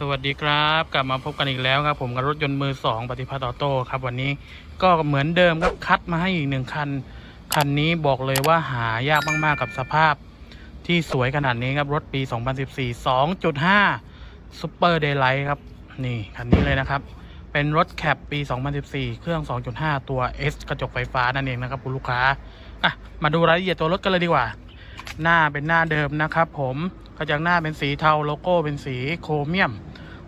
สวัสดีครับกลับมาพบกันอีกแล้วครับ ผมกับรถยนต์มือสองปฏิภาณออโต้ครับ วันนี้ก็เหมือนเดิมครับคัดมาให้อีกหนึ่งคัน คันนี้บอกเลยว่าหายากมาก ๆ กับสภาพที่สวยขนาดนี้ครับ รถปี 2014 2.5 Super Daylight ครับ นี่คันนี้เลยนะครับ เป็นรถแคปปี 2014 เครื่อง 2.5 ตัว S กระจกไฟฟ้านั่นเองนะครับคุณลูกค้าอะมาดูรายละเอียดตัวรถกันเลยดีกว่า หน้าเป็นหน้าเดิมนะครับ ผมกระจังหน้าเป็นสีเทาโลโก้เป็นสีโครเมียม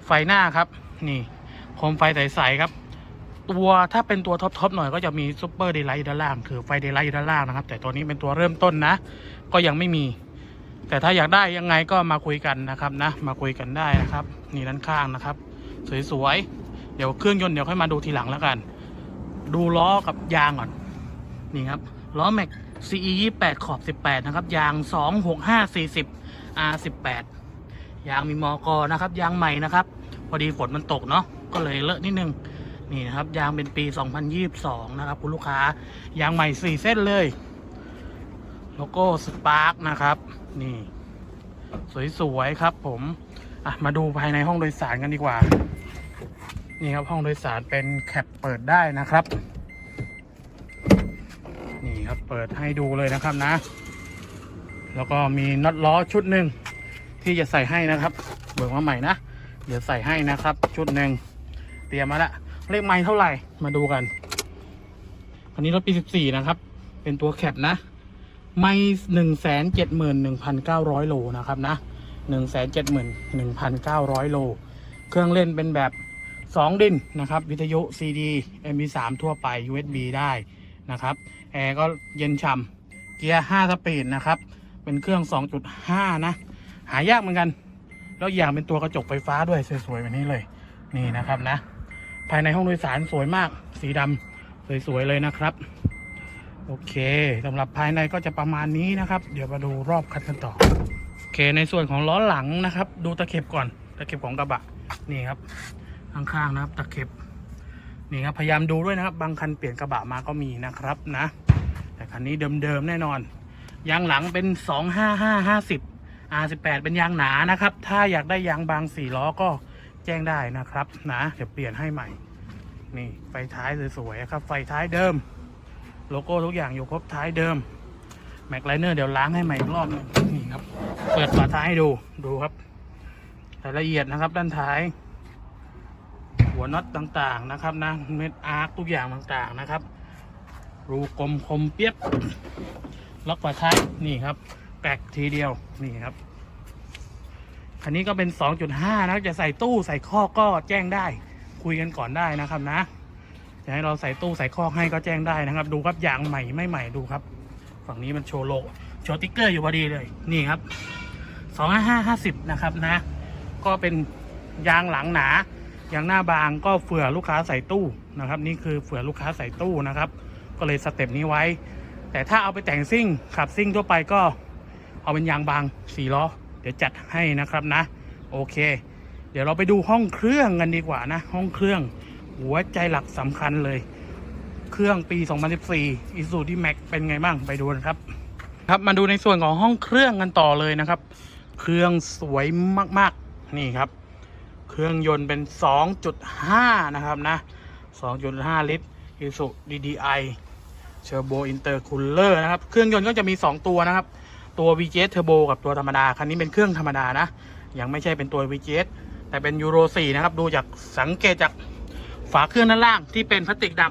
ไฟหน้าครับ นี่โคมไฟใสๆครับ ตัวถ้าเป็นตัวท็อปๆหน่อยก็จะมีซูเปอร์เดย์ไลท์ด้านล่างคือไฟเดย์ไลท์ด้านล่างนะครับ แต่ตัวนี้เป็นตัวเริ่มต้นนะ ก็ยังไม่มี แต่ถ้าอยากได้ยังไงก็มาคุยกันนะครับนะ มาคุยกันได้นะครับ นี่ด้านข้างนะครับ สวยๆเดี๋ยวเครื่องยนต์เดี๋ยวค่อยมาดูทีหลังแล้วกัน ดูล้อกับยางก่อนนี่ครับล้อแม็ก CE 28ขอบ 18 นะครับ ยาง 265 40 R 18ยางมีมอกอนะครับ ยางใหม่นะครับ พอดีฝนมันตกเนาะก็เลยเลอะนิดนึงนี่นะครับยางเป็นปี 2022 นะครับ คุณลูกค้ายางใหม่ 4 เส้นเลยโลโก้สปาร์กนะครับ นี่ สวยๆครับผมอะมาดูภายในห้องโดยสารกันดีกว่า นี่ครับห้องโดยสารเป็นแคปเปิดได้นะครับ นี่ครับเปิดให้ดูเลยนะครับนะ แล้วก็มีน็อตล้อชุดหนึ่งที่จะใส่ให้นะครับเบิกมาใหม่นะ เดี๋ยวใส่ให้นะครับ ชุดหนึ่งเตรียมมาละเลขไม้เท่าไหร่มาดูกัน อันนี้รถปี14นะครับ เป็นตัวแคปนะ ไม่หนึ่งแสนเจ็ดหมื่นหนึ่งพันเก้าร้อยโลนะครับนะหนึ่งแสนเจ็ดหมื่นหนึ่งพันเก้าร้อยโล เครื่องเล่นเป็นแบบสองดินนะครับ วิทยุ CD MP3 ทั่วไป USB ได้นะครับ แอร์ก็เย็นฉ่ำเกียร์ 5 สปีดนะครับ เป็นเครื่อง 2.5 นะ หายากเหมือนกัน แล้วอย่างเป็นตัวกระจกไฟฟ้าด้วยสวยๆแบบนี้เลยนี่นะครับนะ ภายในห้องโดยสารสวยมาก สีดำสวยๆเลยนะครับ โอเคสำหรับภายในก็จะประมาณนี้นะครับ เดี๋ยวมาดูรอบคันกันต่อโอเคในส่วนของล้อหลังนะครับ ดูตะเข็บก่อน ตะเข็บของกระบะนี่ครับข้างๆนะครับ ตะเข็บนี่ครับพยายามดูด้วยนะครับ บางคันเปลี่ยนกระบะมาก็มีนะครับนะ แต่คันนี้เดิมๆแน่นอนยางหลังเป็น 25550 R18 เป็นยางหนานะครับ ถ้าอยากได้ยางบางสี่ล้อก็แจ้งได้นะครับนะเดี๋ยวเปลี่ยนให้ใหม่ นี่ไฟท้ายสวยๆครับ ไฟท้ายเดิม โลโก้ทุกอย่างอยู่ครบท้ายเดิมแม็กไลเนอร์เดี๋ยวล้างให้ใหม่อีกรอบหนึงนี่ครับ เปิดฝาท้ายให้ดูดูครับรายละเอียดนะครับ ด้านท้าย หัวน็อตต่างๆนะครับนะเม็ดอาร์คทุกอย่างต่างๆนะครับ รูกลมคมเปียบล็อกฝาท้ายนี่ครับ แปลกทีเดียวนี่ครับอันนี้ก็เป็น 2.5 นะจะใส่ตู้ใส่ข้อก็แจ้งได้ คุยกันก่อนได้นะครับนะจะให้เราใส่ตู้ใส่ข้อให้ก็แจ้งได้นะครับ ดูครับยางใหม่ไม่ใหม่ดูครับ ฝั่งนี้มันโชว์โลโชว์ติ๊กเกอร์อยู่พอดีเลยนี่ครับ 25550 นะครับนะ ก็เป็นยางหลังหนายางหน้าบางก็เผื่อลูกค้าใส่ตู้นะครับ นี่คือเผื่อลูกค้าใส่ตู้นะครับ ก็เลยสเต็ปนี้ไว้ แต่ถ้าเอาไปแต่งซิ่งขับซิ่งทั่วไปก็ เอาเป็นยางบางสี่ล้อ เดี๋ยวจัดให้นะครับนะ โอเค เดี๋ยวเราไปดูห้องเครื่องกันดีกว่านะ ห้องเครื่องหัวใจหลักสำคัญเลย เครื่องปี 2014 i s u z u d Max เป็นไงบ้างไปดูกันครับ ครับมาดูในส่วนของห้องเครื่องกันต่อเลยนะครับ เครื่องสวยมากๆนี่ครับ เครื่องยนต์เป็น 2.5 นะครับนะ 2.5 ลิตร i s u DDI Turbo Intercooler นะครับ เครื่องยนต์ก็จะมี 2 ตัวนะครับ ตัว VGS Turbo กับตัวธรรมดา คันนี้เป็นเครื่องธรรมดานะ ยังไม่ใช่เป็นตัว VGS แต่เป็น Euro 4นะครับ ดูจากสังเกตจากฝาเครื่องด้านล่างที่เป็นพลาสติกด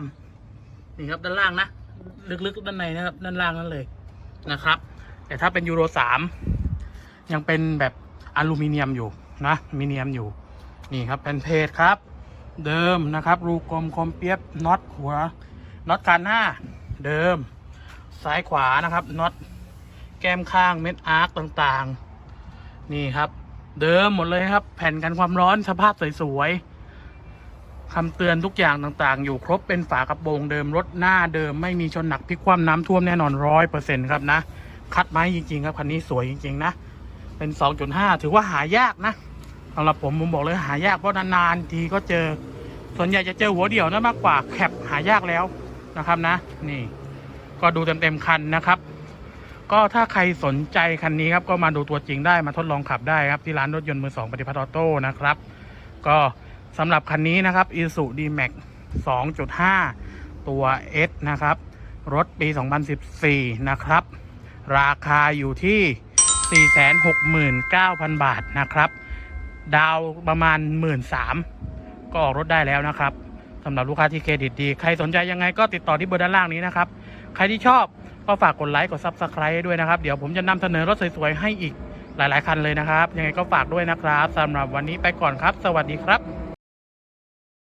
ำนี่ครับด้านล่างนะ ลึกๆด้านในนะครับด้านล่างนั่นเลยนะครับ แต่ถ้าเป็น Euro 3ยังเป็นแบบอลูมิเนียมอยู่นะมิเนียมอยู่นี่ครับเป็นเพจครับ เดิมนะครับรูกลมคมเปียบน็อตหัวน็อตการหน้าเดิม ซ้ายขวานะครับน็อต แก้มข้างเม็ดอาร์คต่างๆ นี่ครับ เดิมหมดเลยครับ แผ่นกันความร้อนสภาพสวยๆคำเตือนทุกอย่างต่างๆ อยู่ครบเป็นฝากระโปรงเดิมรถหน้าเดิมไม่มีชนหนักพลิกคว่ำน้ำท่วมแน่นอนร้อยเปอร์เซ็นต์ครับนะ คัดไม้จริงๆครับคันนี้สวยจริงๆนะ เป็น 2.5 ถือว่าหายากนะสำหรับผมผมบอกเลยหายากเพราะนานๆทีก็เจอ ส่วนใหญ่จะเจอหัวเดี่ยวนะมากกว่าแคปหายากแล้วนะครับนะ นี่ ก็ดูเต็มๆคันนะครับ ก็ถ้าใครสนใจคันนี้ครับก็มาดูตัวจริงได้มาทดลองขับได้ครับที่ร้านรถยนต์มือสองปฏิพัฒน์ออโต้นะครับ ก็สำหรับคันนี้นะครับ i s u D-Max 2.5 ตัว S นะครับ รถปี 2014 นะครับ ราคาอยู่ที่ 469,000 บาทนะครับ ดาวประมาณ 13,000 ก็ออกรถได้แล้วนะครับสำหรับลูกค้าที่เครดิตดี ใครสนใจยังไงก็ติดต่อที่เบอร์ด้านล่างนี้นะครับ ใครที่ชอบ ก็ฝากกดไลค์กด Subscribe ให้ด้วยนะครับ เดี๋ยวผมจะนำเสนอรถสวยๆให้อีกหลาย ๆ คันเลยนะครับ ยังไงก็ฝากด้วยนะครับสำหรับวันนี้ไปก่อนครับ สวัสดีครับ